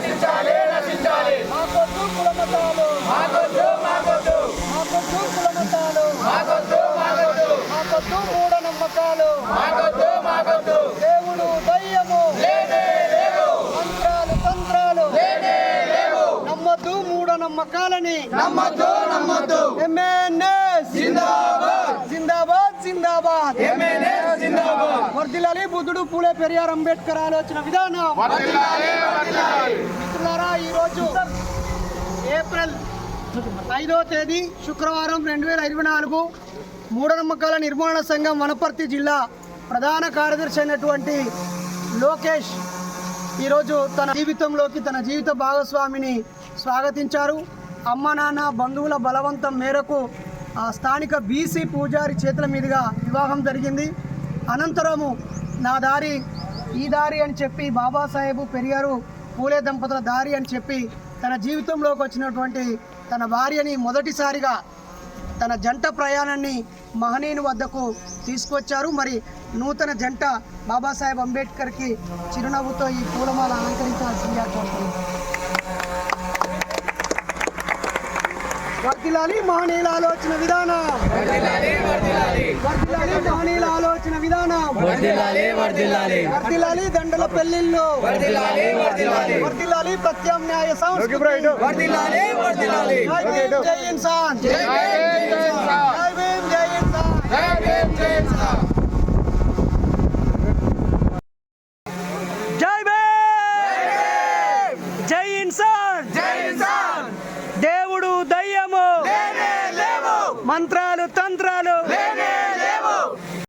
నశించాలి నశించాలి మాకొద్దు కులమతాలు. మాకొద్దు మాకొద్దు. మాకొద్దు కులమతాలు. మాకొద్దు మాకొద్దు. మాకొద్దు మూఢనమ్మకాలు. మాకొద్దు మాకొద్దు. దేవుడు దయ్యము. లేనే లేవు. మంత్రాలు తంత్రాలు. లేనే లేవు. నమ్మద్దు మూఢనమ్మకాలని. నమ్మద్దు నమ్మద్దు. ఎంఎన్ఎస్ జిందాబాద్. జిందాబాద్ జిందాబాద్. వర్దిలాలి బుద్ధుడు పూలే పెరియార్ అంబేద్కర్ ఆలోచన విధానం. వర్ధిల్లాలి వర్ధిల్లాలి. మిత్రులారా ఈరోజు ఏప్రిల్ ఐదో తేదీ శుక్రవారం రెండు వేల ఇరవై నాలుగు మూఢనమ్మకాల నిర్మాణ సంఘం వనపర్తి జిల్లా ప్రధాన కార్యదర్శి అయినటువంటి లోకేష్ ఈరోజు తన జీవితంలోకి తన జీవిత భాగస్వామిని స్వాగతించారు. అమ్మ నాన్న బంధువుల బలవంతం మేరకు ఆ స్థానిక బీసీ పూజారి చేతుల మీదుగా వివాహం జరిగింది. అనంతరము నా దారి ఈ దారి అని చెప్పి బాబాసాహెబు పెరియారు పూలే దంపతుల దారి అని చెప్పి తన జీవితంలోకి వచ్చినటువంటి తన భార్యని మొదటిసారిగా తన జంట ప్రయాణాన్ని మహనీయుని వద్దకు తీసుకొచ్చారు. మరి నూతన జంట బాబాసాహెబ్ అంబేద్కర్కి చిరునవ్వుతో ఈ పూలమాల అలంకరించాల్సిందిగా కోరుతున్నాను వర్తిలాలి మహనీయుల ఆలోచన విధానం. వర్తిలాలి మహనీయుల ఆలోచన విధానం. వర్తిలాలి దండల పెళ్ళిళ్ళు వర్తిలాలి ప్రత్యామ్నాయ సంస్కృతి. వర్ధిల్లాలి వర్ధిల్లాలి. జై భీమ్, జై ఇన్సాన్ జై